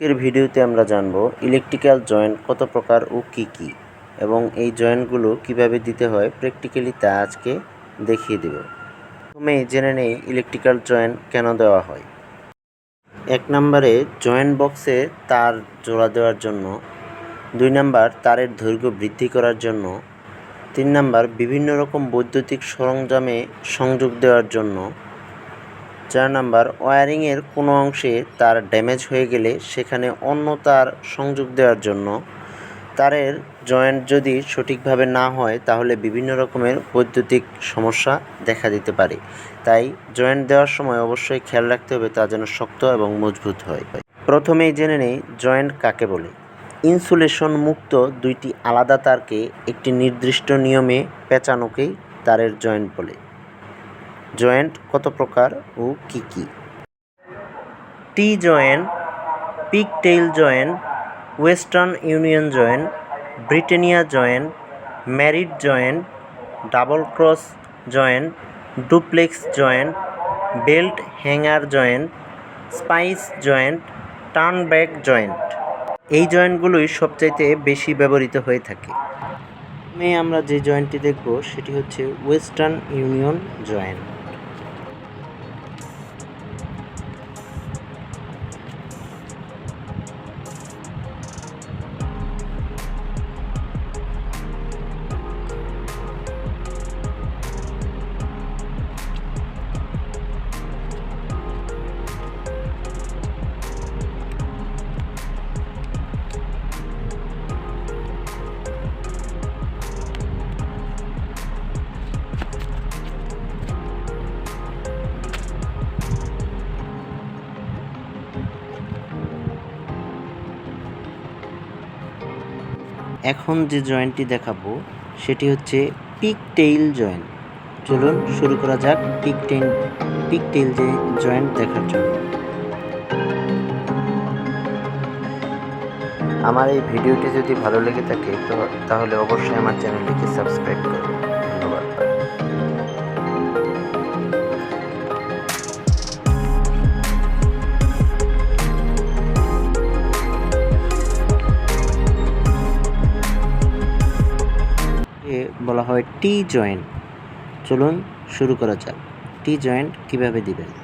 আজকের ভিডিওতে আমরা জানব ইলেকট্রিক্যাল জয়েন্ট কত প্রকার ও কি কি এবং এই জয়েন্টগুলো কীভাবে দিতে হয় প্র্যাকটিক্যালি তা আজকে দেখিয়ে দেব। প্রথমে জেনে নেই ইলেকট্রিক্যাল জয়েন্ট কেন দেওয়া হয়। এক নম্বরে জয়েন্ট বক্সে তার জোড়া দেওয়ার জন্য, দুই নাম্বার তারের দৈর্ঘ্য বৃদ্ধি করার জন্য, তিন নাম্বার বিভিন্ন রকম বৈদ্যুতিক সরঞ্জামে সংযোগ দেওয়ার জন্য চার নাম্বার ওয়্যারিংয়ের কোনো অংশে তার ড্যামেজ হয়ে গেলে সেখানে অন্য তার সংযোগ দেওয়ার জন্য। তারের জয়েন্ট যদি সঠিকভাবে না হয়, তাহলে বিভিন্ন রকমের বৈদ্যুতিক সমস্যা দেখা দিতে পারে। তাই জয়েন্ট দেওয়ার সময় অবশ্যই খেয়াল রাখতে হবে তা যেন শক্ত এবং মজবুত হয়। প্রথমেই জেনে নেই জয়েন্ট কাকে বলে। ইনসুলেশন মুক্ত দুইটি আলাদা তারকে একটি নির্দিষ্ট নিয়মে পেঁচানোকেই তারের জয়েন্ট বলে। জয়েন্ট কত প্রকার ও কি কি? T joint pigtail joint Western Union joint Britannia joint married joint double cross joint duplex joint belt hanger joint splice joint turn back joint. এই জয়েন্টগুলোই সবচাইতে বেশি ব্যবহৃত হয়ে থাকে। আমরা যে জয়েন্টটি দেখব, সেটি হচ্ছে ওয়েস্টার্ন ইউনিয়ন জয়েন্ট। এখন যে জয়েন্টটি দেখাবো, সেটি হচ্ছে পিক টেইল জয়েন্ট চলুন শুরু করা যাক পিক টেইল পিক টেইল যে জয়েন্ট দেখার জন্য। আমার এই ভিডিওটি যদি ভালো লেগে থাকে, তো তাহলে অবশ্যই আমার চ্যানেলটিকে সাবস্ক্রাইব করুন। বলা হয় টি জয়েন্ট চলুন শুরু করা যাক। টি জয়েন্ট কীভাবে দিবেন?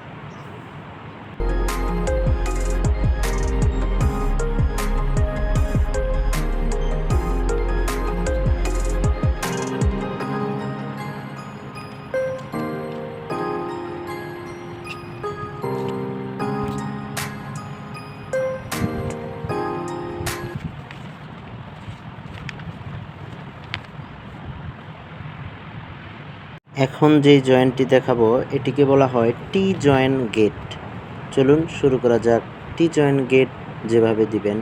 এখন যে জয়েন্টটি দেখাবো, এটিকে বলা হয় টি জয়েন্ট গেট চলুন শুরু করা যাক। টি জয়েন্ট গেট যেভাবে দিবেন,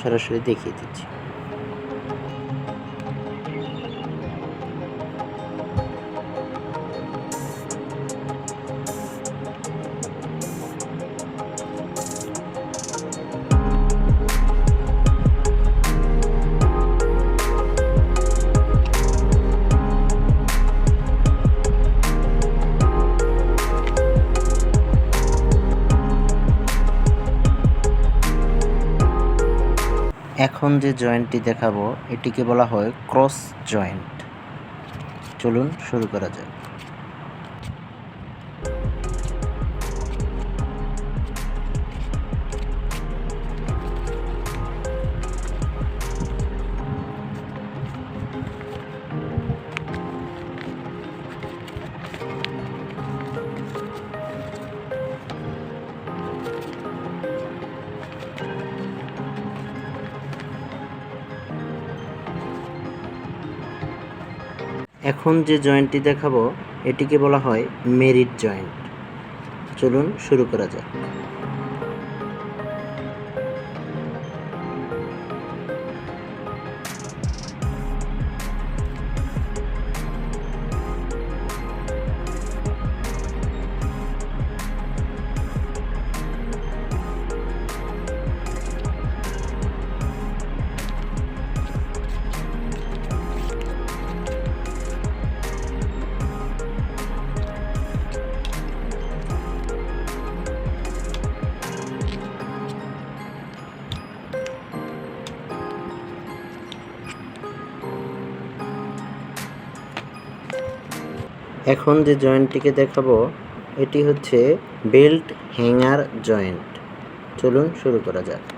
সরাসরি দেখিয়ে দিচ্ছি। এখন যে জয়েন্টটি দেখাবো এটিকে বলা হয় ক্রস জয়েন্ট। চলুন শুরু করা যাক। এখন যে জয়েন্টটি দেখাবো এটিকে বলা হয় মেরিট জয়েন্ট। চলুন শুরু করা যাক। এখন যে জয়েন্টটিকে দেখাবো এটি হচ্ছে বেল্ট হ্যাঙ্গার জয়েন্ট। চলুন শুরু করা যাক।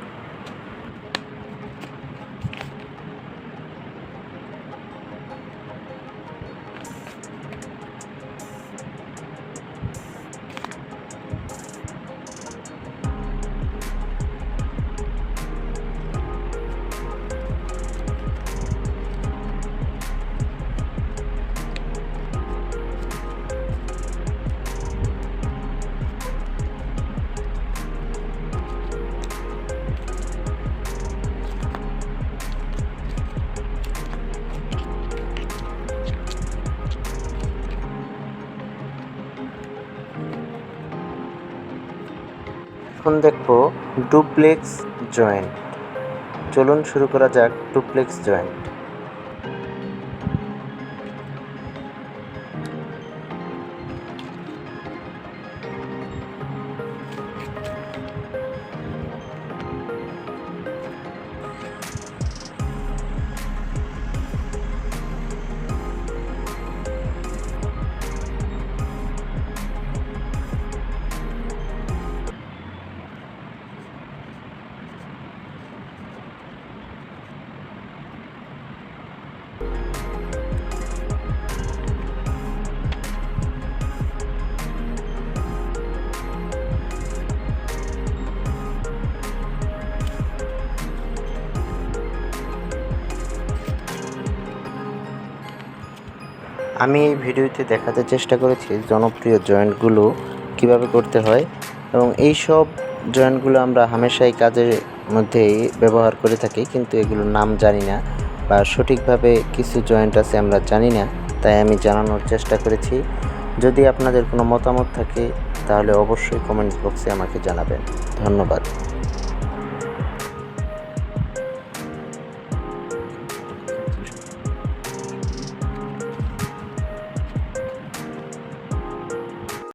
এখন দেখব ডুপ্লেক্স জয়েন্ট। চলুন শুরু করা যাক ডুপ্লেক্স জয়েন্ট। আমি এই ভিডিওতে দেখাতে চেষ্টা করেছি জনপ্রিয় জয়েন্টগুলো কীভাবে করতে হয় এবং এই সব জয়েন্টগুলো আমরা হামেশাই কাজের মধ্যেই ব্যবহার করে থাকি, কিন্তু এগুলোর নাম জানি না। বা সঠিকভাবে কিছু জয়েন্ট আছে আমরা জানি না, তাই আমি জানানোর চেষ্টা করেছি। যদি আপনাদের কোনো মতামত থাকে, তাহলে অবশ্যই কমেন্টস বক্সে আমাকে জানাবেন। ধন্যবাদ।